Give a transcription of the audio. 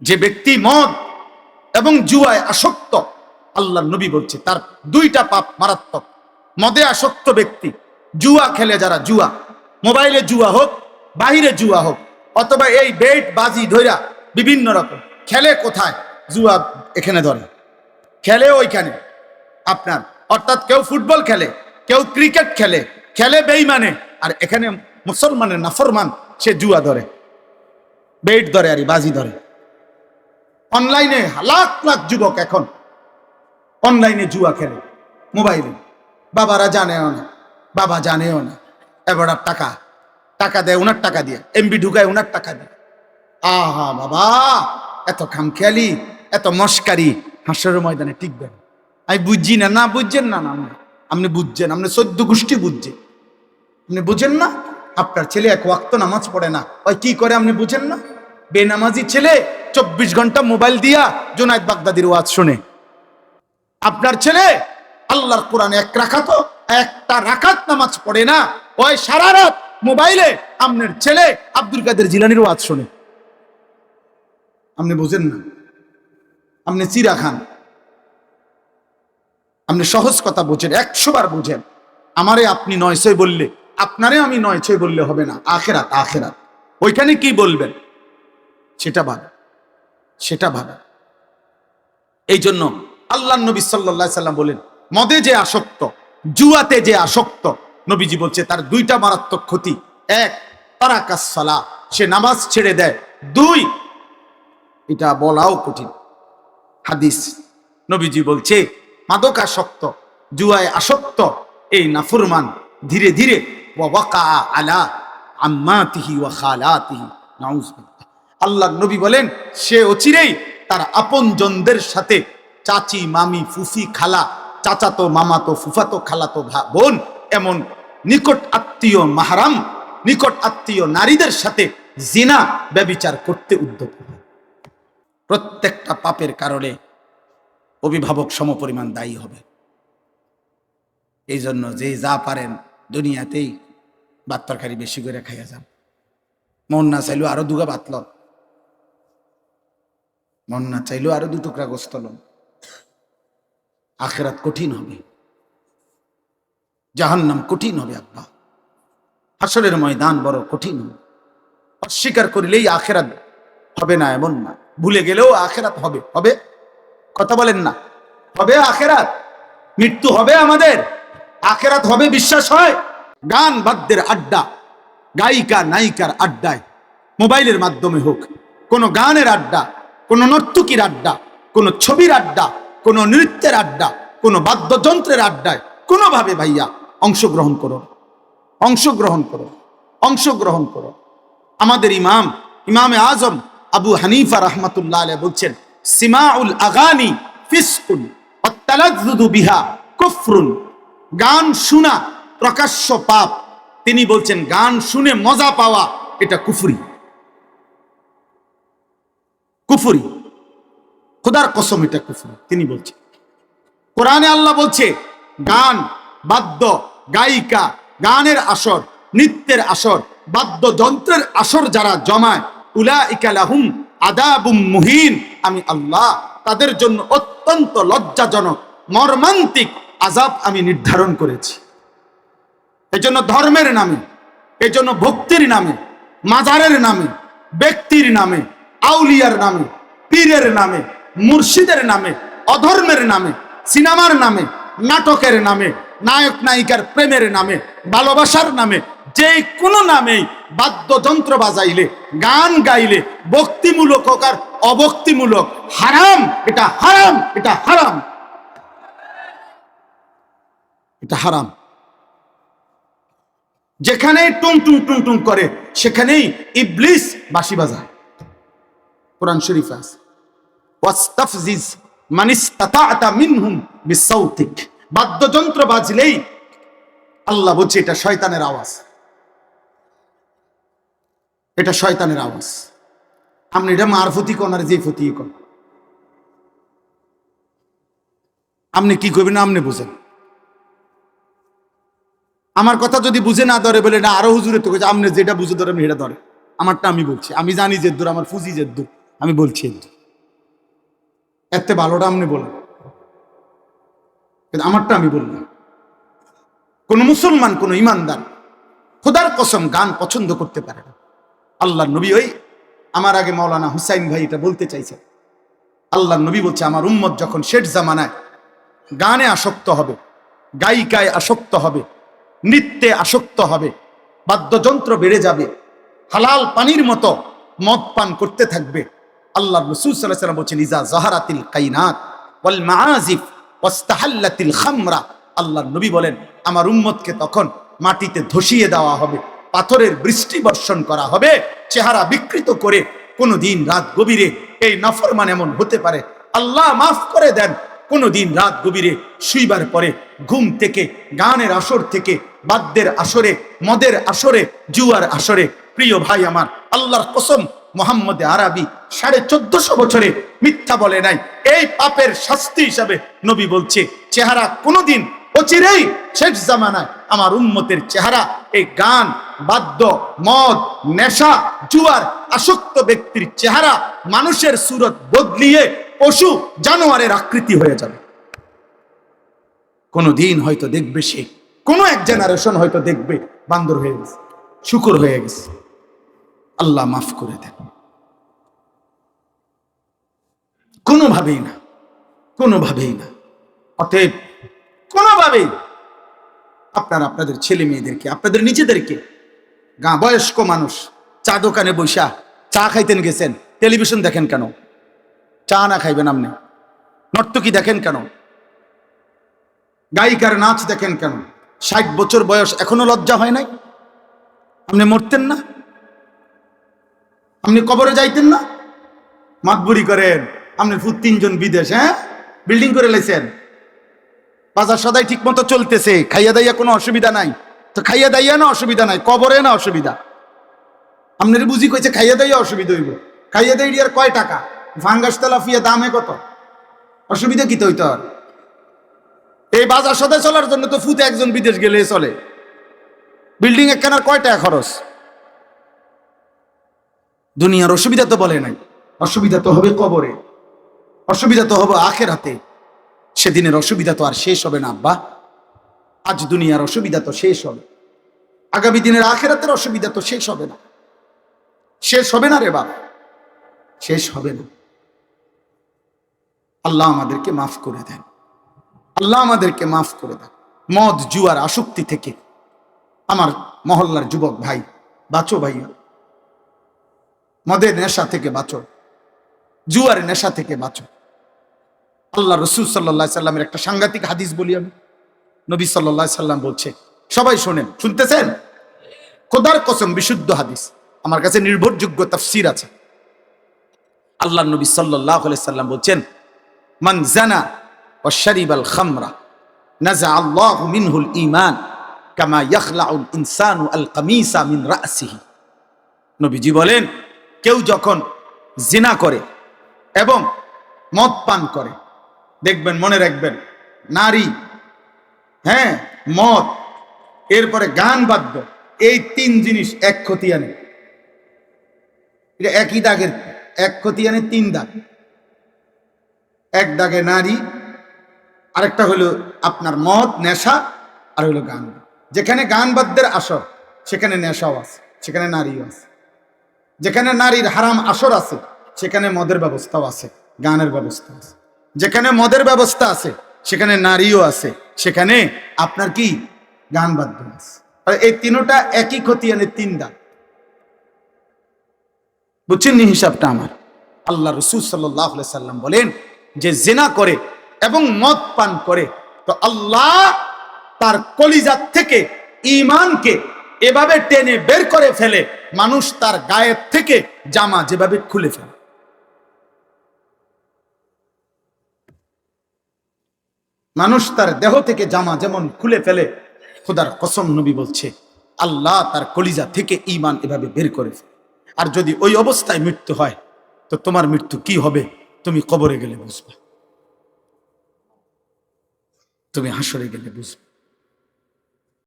যে ব্যক্তি মদ এবং জুয়ায় আসক্ত, আল্লাহ নবী বলছে, তার দুইটা পাপ মারাত্মক। মদে আসক্ত ব্যক্তি, জুয়া খেলে যারা জুয়া, মোবাইলে জুয়া হোক, বাহিরে জুয়া হোক, অথবা এই বেট বাজি ধইরা বিভিন্ন রকম, খেলে কোথায়? জুয়া এখানে ধরে। খেলে ওইখানে। আপনার, অর্থাৎ কেউ ফুটবল খেলে, কেউ ক্রিকেট খেলে খেলে বেইমানে, আর এখানে মুসলমানের নাফরমান, সে জুয়া ধরে। বেট ধরে আর বাজি ধরে। অনলাইনে লাখ লাখ যুবক এখন অনলাইনে জুয়া খেলে, মোবাইলে। বাবারা জানেও না, বাবা জানেও না। এবার টাকা টাকা দেয় ওনার টাকা দিয়ে। এমবি ঢুকায় ওনার টাকা দিয়ে। আহা বাবা, এত খামখেয়ালি, এত মস্কারি, হাসরের ময়দানে টিকবেন আমি বুঝছি না না বুঝছেন না না আপনি বুঝছেন, আপনি চোদ্দ গোষ্ঠী বুঝছে আপনি বুঝেন না? আপনার ছেলে এক ওয়াক্ত নামাজ পড়ে না। ওই কি করে আপনি বুঝেন না? বেনামাজি ছেলে চব্বিশ ঘণ্টা মোবাইল দিয়া জোনায়দ বাগদাদির ওয়াজ শুনে। আপনার ছেলে আল্লাহর কোরআন এক রাখাত, একটা রাখাত নামাজ পড়ে না। ওই সারা রাত মোবাইলে আপনার ছেলে আব্দুল কাদের জিলানির ওয়াজ শুনে। আপনি বুঝেন না। আপনি চিরা খান। আপনি সহজ কথা বুঝেন, একশো বার বুঝেন। আমারে আপনি নয় ছয় বললে, আপনারে আমি নয় ছয় বললে হবে না। আখেরাত আখেরাত। ওইখানে কি বলবেন? সেটা ভাবে সেটা ভাবে এই জন্য আল্লাহ নবী সাল্লাহ সাল্লাম বলেন, মদে যে আসক্ত, জুয়াতে যে আসক্ত, নবীজি বলছে তার দুইটা মারাত্মক ক্ষতি। এক তারাকাসলা সে নামাজ ছেড়ে দেয়। দুই, এটা বলাও কঠিন। হাদিস, নবীজি বলছে মাদকাসক্ত জুয়ায় আসক্ত, এই নাফুরমান ধীরে ধীরে ওয়াকা আলা আম্মাতিহি ওয়া খালাতিহি, নাউজুবিল্লাহ। আল্লাহ নবী বলেন, সে অচিরেই তার আপনজনদের সাথে চাচি, মামি, ফুফি, খালা, চাচাতো, মামাতো, ফুফাতো, খালাতো বোন, এমন নিকট আত্মীয় মাহারাম, নিকট আত্মীয় নারীদের সাথে জিনা ব্যবিচার করতে উদ্যোগ প্রত্যেকটা পাপের কারণে অভিভাবক সমপরিমাণ দায়ী হবে। এই জন্য যে যা পারেন দুনিয়াতেই ভাত তরকারি বেশি করে খাইয়া যান। মন না চাইলেও আরও দুগা ভাত লন। মন না চাইলেও আরও দু টুকরা গোস্ত লন। আখেরাত কঠিন হবে। জাহান্নাম কঠিন হবে আব্বা। হাসরের ময়দান বড় কঠিন হবে। অস্বীকার করিলেই আখেরাত হবে না এমন না। ভুলে গেলেও আখেরাত হবে। হবে? কথা বলেন না। হবে আখেরাত? মৃত্যু হবে আমাদের। আখেরাত হবে, বিশ্বাস হয়? গান বাদ্যের আড্ডা, গায়িকা নায়িকার আড্ডায়। মোবাইলের মাধ্যমে হোক, কোনো গানের আড্ডা কোনো নর্তকীর আড্ডা, কোনো ছবির আড্ডা, কোনো নৃত্যের আড্ডা, কোনো বাদ্যযন্ত্রের আড্ডায় কোনোভাবে ভাইয়া অংশগ্রহণ করো অংশগ্রহণ করো অংশগ্রহণ করো আমাদের ইমাম, ইমামে আজম আবু হানিফা রহমতুল্লাহ আলাইহি বলছেন, সিমাউল আগানি ফিসকুন বিহা কুফরুন। গান শোনা প্রকাশ্য পাপ। তিনি বলছেন, গান শুনে মজা পাওয়া এটা কুফরি। কুফরি। খোদার কসম এটা কুফরি, তিনি বলছেন কোরআনে আল্লাহ বলছে, গান, বাদ্য, গায়িকা, গানের আসর, নৃত্যের আসর, বাদ্যযন্ত্রের আসর যারা জমায় উলা ইকালাহুম আদাবুম মুহিন। আমি আল্লাহ, তাদের জন্য অত্যন্ত লজ্জাজনক, মর্মান্তিক আজাব আমি নির্ধারণ করেছি। এজন্য ধর্মের নামে, এজন্য ভক্তির নামে, মাজারের নামে, ব্যক্তির নামে আউলিয়ার নামে, পীরের নামে, মুর্শিদের নামে, অধর্মের নামে, সিনেমার নামে, নাটকের নামে, নায়ক নায়িকার প্রেমের নামে, ভালোবাসার নামে, যে কোনো নামেই বাদ্যযন্ত্র বাজাইলে, গান গাইলে ভক্তিমূলক হোক আর অভক্তিমূলক, হারাম, এটা হারাম এটা হারাম। এটা হারাম। যেখানে টুং টুং টুং টুং করে, সেখানেই ইবলিস বাঁশি বাজায়। কোরআন শরীফ আছে। ওয়াস্তাফজিজ মিনহুম বিসাউতিক। বাদ্যযন্ত্র বাজলেই আল্লাহ বলছে, এটা শয়তানের আওয়াজ। এটা শয়তানের আওয়াজ। আপনি এটা কোন আর যে ফতি কোন। আপনি কি করবেন আপনি বুঝেন। আমার কথা যদি বুঝে না ধরে বলে, এটা আরও হুজুরে তো আপনি যেটা বুঝে ধরে এটা ধরে আমারটা আমি বলছি। আমি জানি যে দূর আমার ফুজি যে দূর আমি বলছি। এতে ভালোটা আপনি বলেন। কিন্তু আমারটা আমি বললাম। কোন মুসলমান, কোন ইমানদার খোদার কসম গান পছন্দ করতে পারে না। আল্লাহ নবী ওই আমার আগে মৌলানা হুসাইন ভাই এটা বলতে চাইছে। আল্লাহ নবী বলছে, আমার উম্মত যখন শেষ জামানায় গানে আসক্ত হবে, গায়িকায় আসক্ত হবে, নৃত্যে আসক্ত হবে, বাদ্যযন্ত্র বেড়ে যাবে, হালাল পানির মতো মদ পান করতে থাকবে আল্লাহ রসুল বলছেন ইজা জাহারাতিল কাইনাত ওয়াল মাআজিফ ওয়াস্তাহাল্লাতিল খামরা। আল্লাহ নবী বলেন, আমার উম্মতকে তখন মাটিতে ধসিয়ে দেওয়া হবে, পাথরের বৃষ্টি বর্ষণ করা হবে, চেহারা বিকৃত করে কোনো দিন রাত গভীরে এই নাফরমান এমন হতে পারে। আল্লাহ মাফ করে দেন কোনো দিন রাত গভীরে শুইবার পরে ঘুম থেকে, গানের আসর থেকে, বাদ্যের আসরে, মদের আসরে, জুয়ার আসরে। প্রিয় ভাই আমার, আল্লাহর কসম মোহাম্মদ আরবি সাড়ে চোদ্দশো বছরে মিথ্যা বলে নাই। এই পাপের শাস্তি হিসাবে নবী বলছে, চেহারা কোনোদিন অচিরেই শেষ জামানায় আমার উম্মতের চেহারা, এই গান, বাদ্য, মদ, নেশা, জুয়ার আসক্ত ব্যক্তির চেহারা মানুষের সুরত বদলিয়ে পশু জানোয়ারের আকৃতি হয়ে যাবে। কোনো দিন হয়তো দেখবে সে, কোনো এক জেনারেশন হয়তো দেখবে বান্দর হয়ে গেছে, শুকুর হয়ে গেছে। আল্লাহ মাফ করে দেন। কোনোভাবেই না কোনোভাবেই না। অতএব কোনোভাবেই আপনারা আপনাদের ছেলে মেয়েদেরকে, আপনাদের নিজেদেরকে, গা বয়স্ক মানুষ, চা দোকানে বৈশা চা খাইতেন গেছেন, টেলিভিশন দেখেন কেন? চা না খাইবেন আপনি? নর্তকী দেখেন কেন? গায়িকার নাচ দেখেন কেন? ষাট বছর বয়স এখনও লজ্জা হয় নাই? আপনি মরতেন না? আপনি কবরে যাইতেন না? মাতবুরি করেন। আপনি ফুট তিনজন বিদেশ হ্যাঁ? বিল্ডিং করে লাইছেন। বাজার সদাই ঠিক মতো চলতেছে, খাইয়া দাইয়া কোনো অসুবিধা নাই। তো খাইয়া দাইয়া না অসুবিধা নাই, কবরে না অসুবিধা। আপনার বুঝি কইছে খাইয়া দাইয়া অসুবিধা হইব। খাইয়া দাইয়া আর কয় টাকা? ভাঙ্গাস তেলাফিয়া দামে কত? অসুবিধা কি তো আর এই বাজার সদাই চলার জন্য তো ফুতে একজন বিদেশ গেলে চলে। বিল্ডিং একখানার কয় টাকা খরচ? দুনিয়ার অসুবিধা তো বলে নাই। অসুবিধা তো হবে কবরে। অসুবিধা তো হবে আখের হাতে সেদিনের অসুবিধা তো আর শেষ হবে না, আব্বা। আজ দুনিয়ার অসুবিধা তো শেষ হবে। আগামী দিনের আখেরাতের অসুবিধা তো শেষ হবে না। শেষ হবে না রে বাপ। শেষ হবে না। আল্লাহ আমাদেরকে মাফ করে দেন। আল্লাহ আমাদেরকে মাফ করে দেন। মদ, জুয়ার আসক্তি থেকে। আমার মহল্লার যুবক ভাই, বাঁচো ভাইয়া। মদের নেশা থেকে বাঁচো। জুয়ার নেশা থেকে বাঁচো। আল্লাহ রসুল সাল্লাহ সাল্লামের একটা সাংঘাতিক হাদিস বলি আমি। নবী সাল্লাহ সাল্লাম বলছে, সবাই শোনেন, শুনতেছেন? খোদার কসম, বিশুদ্ধ হাদিস। আমার কাছে নির্ভরযোগ্য তাফসির আছে। আল্লাহ নবী সাল্লাহ সাল্লাম বলছেন, মান জানা ও শরিব আল খামরা, নাজা আল্লাহ মিনহুল ইমান কামা ইয়াখলাউল ইনসানু আল কামিসা মিন রাসিহি। নবীজি বলেন, কেউ যখন জিনা করে এবং মদ পান করে দেখবেন, মনে রাখবেন। নারী হ্যাঁ মদ, এরপরে গান বাদ্য, এই তিন জিনিস এক খতিয়ানে এটা একই দাগের, এক খতিয়ানে তিন দাগ। এক দাগে নারী, আরেকটা হলো আপনার মদ, নেশা, আর হলো গান। যেখানে গান বাদ্যের আসর, সেখানে নেশাও আছে, সেখানে নারীও আছে। যেখানে নারীর হারাম আসর আছে, সেখানে মদের ব্যবস্থাও আছে, গানের ব্যবস্থা আছে। যেখানে মদের ব্যবস্থা আছে, সেখানে নারীও আছে, সেখানে আপনার কি? গান বাদ্য আছে। এই তিনোটা একই খতিয়ানে তিন দাগ। বুঝছেন হিসাবটা আমার? আল্লাহ রসুল সাল্লাহ সাল্লাম বলেন, যে জেনা করে এবং মদ পান করে, তো আল্লাহ তার কলিজাত থেকে ইমানকে এভাবে টেনে বের করে ফেলে, মানুষ তার গায়ের থেকে জামা যেভাবে খুলে ফেলে। মানুষ তার দেহ থেকে জামা যেমন খুলে ফেলে, খোদার কসম নবী বলছে, আল্লাহ তার কলিজা থেকে ইমান এভাবে বের করে আর যদি ওই অবস্থায় মৃত্যু হয়, তো তোমার মৃত্যু কি হবে? তুমি কবরে গেলে বুঝবে। তুমি হাসরে গেলে বুঝবে।